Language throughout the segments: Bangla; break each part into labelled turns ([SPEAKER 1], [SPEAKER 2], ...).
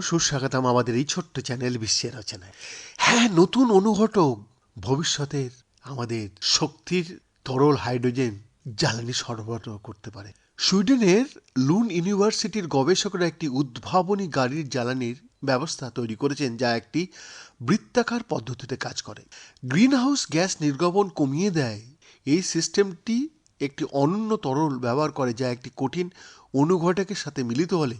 [SPEAKER 1] সুস্বাগতম আমাদের এই ছোট্ট চ্যানেল বিশ্বের রচনায়। হ্যাঁ নতুন অনুঘটক ভবিষ্যতের আমাদের শক্তির তরল হাইড্রোজেন জ্বালানি সরবরাহ করতে পারে। সুইডেনের লুন ইউনিভার্সিটির গবেষকরা একটি উদ্ভাবনী গাড়ির জ্বালানির ব্যবস্থা তৈরি করেছেন, যা একটি বৃত্তাকার পদ্ধতিতে কাজ করে। গ্রিনহাউস গ্যাস নির্গমন কমিয়ে দেয় এই সিস্টেমটি একটি অনন্য তরল ব্যবহার করে যা একটি কঠিন অনুঘটকের সাথে মিলিত হলে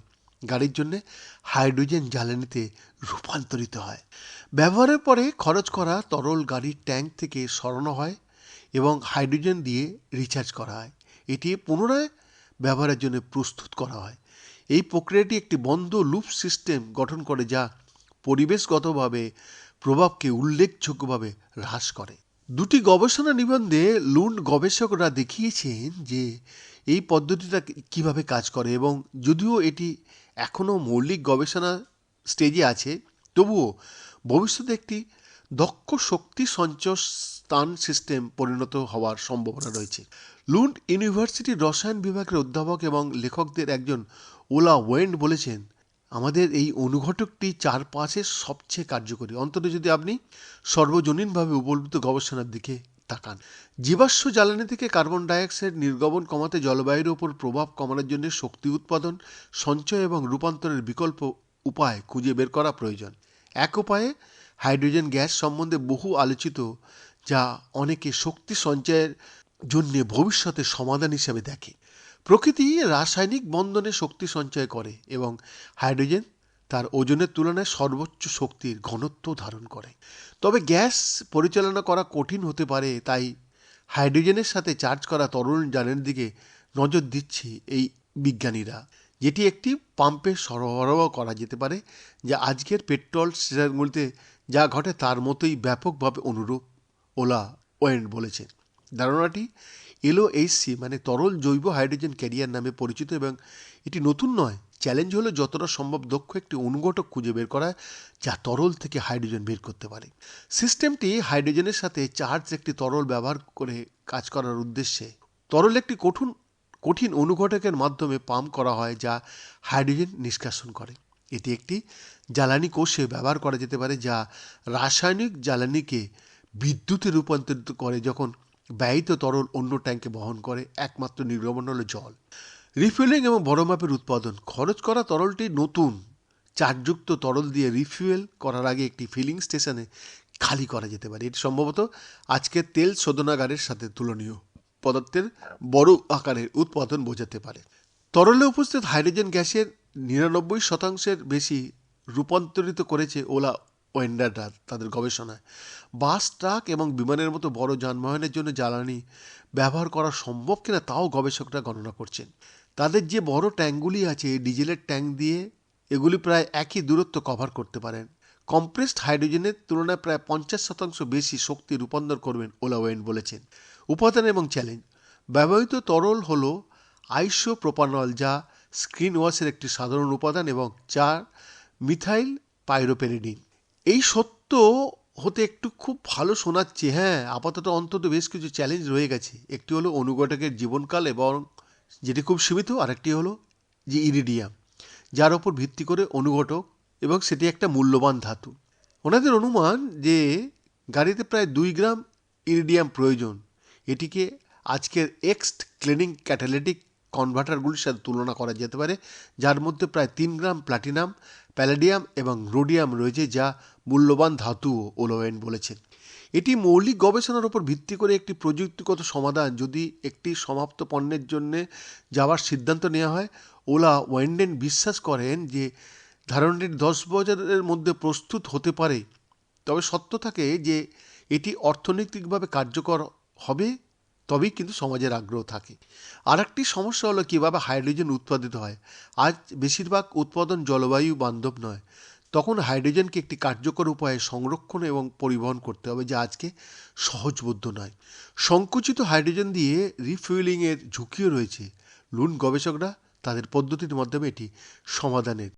[SPEAKER 1] গাড়ির জন্য হাইড্রোজেন জ্বালানিতে রূপান্তরিত হয়। ব্যবহারের পরে খরচ করা তরল গাড়ির ট্যাঙ্ক থেকে সরানো হয় এবং হাইড্রোজেন দিয়ে রিচার্জ করা হয়। এটি পুনরায় ব্যবহারের জন্য প্রস্তুত করা হয়। এই প্রক্রিয়াটি একটি বন্ধ লুপ সিস্টেম গঠন করে যা পরিবেশগতভাবে প্রভাবকে উল্লেখযোগ্যভাবে হ্রাস করে। দুটি গবেষণা নিবন্ধে লুন্ড গবেষকরা দেখিয়েছেন যে এই পদ্ধতিটা কীভাবে কাজ করে এবং যদিও এটি এখনও মৌলিক গবেষণা স্টেজে আছে, তবুও ভবিষ্যতে একটি দক্ষ শক্তি সঞ্চয় স্থান সিস্টেম পরিণত হওয়ার সম্ভাবনা রয়েছে। লুন্ড ইউনিভার্সিটির রসায়ন বিভাগের অধ্যাপক এবং লেখকদের একজন ওলা ওয়েন্ড বলেছেন আমাদের এই অনুঘটকটি চারপাশের সবচেয়ে কার্যকরী। অন্তত যদি আপনি সর্বজনীনভাবে উপলব্ধ গবেষণার দিকে তাকান। জীবাশ্ম জ্বালানি থেকে কার্বন ডাইঅক্সাইড নির্গমন কমাতে জলবায়ুর ওপর প্রভাব কমানোর জন্য শক্তি উৎপাদন, সঞ্চয় এবং রূপান্তরের বিকল্প উপায় খুঁজে বের করা প্রয়োজন। এক উপায়ে, হাইড্রোজেন গ্যাস সম্বন্ধে বহু আলোচিত, যা অনেকে শক্তি সঞ্চয়ের জন্য ভবিষ্যতে সমাধান হিসেবে দেখে। প্রকৃতি রাসায়নিক বন্ধনে শক্তি সঞ্চয় করে এবং হাইড্রোজেন তার ওজনের তুলনায় সর্বোচ্চ শক্তির ঘনত্ব ধারণ করে। তবে গ্যাস পরিচালনা করা কঠিন হতে পারে, তাই হাইড্রোজেনের সাথে চার্জ করা তরল জ্বালানির দিকে নজর দিচ্ছে এই বিজ্ঞানীরা। যেটি একটি পাম্পে সরবরাহ করা যেতে পারে, যা আজকের পেট্রোল স্টেশনগুলিতে যা ঘটে তার মতোই ব্যাপকভাবে অনুরূপ, ওলা ওয়েন্ড বলেছেন ধারণাটি এলওএইচসি মানে তরল জৈব হাইড্রোজেন ক্যারিয়ার নামে পরিচিত এবং এটি নতুন নয়, চ্যালেঞ্জ হলো যতটা সম্ভব দক্ষ একটি অনুঘটক খুঁজে বের করা যা তরল থেকে হাইড্রোজেন বের করতে পারে। সিস্টেমটি হাইড্রোজেনের সাথে চার্জ একটি তরল ব্যবহার করে কাজ করার উদ্দেশ্যে। তরল একটি কঠিন কঠিন অনুঘটকের মাধ্যমে পাম্প করা হয় যা হাইড্রোজেন নিষ্কাশন করে। এটি একটি জ্বালানি কোষে ব্যবহার করা যেতে পারে যা রাসায়নিক জ্বালানিকে বিদ্যুতে রূপান্তরিত করে যখন ব্যয়িত তরল অন্য ট্যাঙ্কে বহন করে একমাত্র নির্গমন হলো জল। রিফিলিং এবং বড় মাপের উৎপাদন। খরচ করা তরলটি নতুন। চার্জযুক্ত তরল দিয়ে রিফুয়েল করার আগে একটি ফিলিং স্টেশনে খালি করা যেতে পারে। এটি সম্ভবত আজকের তেল শোধনাগারের সাথে তুলনীয়। পদার্থের বড় আকারের উৎপাদন বোঝাতে পারে। তরলে উপস্থিত হাইড্রোজেন গ্যাসের নিরানব্বই শতাংশের বেশি রূপান্তরিত করেছে ওলা ওয়েন্ডাররা তাদের গবেষণায়। বাস, ট্রাক এবং বিমানের মতো বড় যানবাহনের জন্য জ্বালানি ব্যবহার করা সম্ভব কিনা তাও গবেষকরা গণনা করছেন। তাদের যে বড় ট্যাঙ্কগুলি আছে ডিজেলের ট্যাঙ্ক দিয়ে এগুলি প্রায় একই দূরত্ব কভার করতে পারেন। কম্প্রেসড হাইড্রোজেনের তুলনায় প্রায় পঞ্চাশ শতাংশ বেশি শক্তি রূপান্তর করবেন ওলাওয়েন বলেছেন। উপাদান এবং চ্যালেঞ্জ। ব্যবহৃত তরল হল আইসো প্রোপানল যা স্ক্রিন ওয়াশের একটি সাধারণ উপাদান এবং চার মিথাইল পাইরোপেরিডিন। এই সত্য হতে একটু খুব ভালো শোনাচ্ছে হ্যাঁ। আপাতত অন্তত বেশ কিছু চ্যালেঞ্জ রয়ে গেছে। একটি হলো অনুঘটকের জীবনকাল এবং যেটি খুব সীমিত, আরেকটি হলো যে ইরিডিয়াম যার ওপর ভিত্তি করে অনুঘটক এবং সেটি একটা মূল্যবান ধাতু। ওনাদের অনুমান যে গাড়িতে প্রায় দুই গ্রাম ইরিডিয়াম প্রয়োজন। এটিকে আজকের এক্সট ক্লিনিং ক্যাটালিটিক কনভার্টারগুলির সাথে তুলনা করা যেতে পারে, যার মধ্যে প্রায় তিন গ্রাম প্লাটিনাম প্যালাডিয়াম এবং রোডিয়াম রয়েছে, যা মূল্যবান ধাতু ওলোয়েন বলেছেন এটি মৌলিক গবেষণার উপর ভিত্তি করে একটি প্রযুক্তিগত সমাধান। যদি একটি সমাপ্ত পণ্যের জন্য যাওয়ার সিদ্ধান্ত নেওয়া হয়, ওলা ওয়েন্ডেন বিশ্বাস করেন যে ধারণাটি দশ বছরের মধ্যে প্রস্তুত হতে পারে। তবে সত্য থাকে যে এটি অর্থনৈতিকভাবে কার্যকর হবে তবেই কিন্তু সমাজের আগ্রহ থাকে। আর একটি সমস্যা হলো কীভাবে হাইড্রোজেন উৎপাদিত হয়। আজ বেশিরভাগ উৎপাদন জলবায়ু বান্ধব নয়। তখন হাইড্রোজেনকে একটি কার্যকর উপায়ে সংরক্ষণ এবং পরিবহন করতে হবে যা আজকে সহজবোধ্য নয়। সংকুচিত হাইড্রোজেন দিয়ে রিফুয়েলিংয়ের ঝুঁকিও রয়েছে। লুন গবেষকরা তাদের পদ্ধতির মাধ্যমে এটি সমাধানের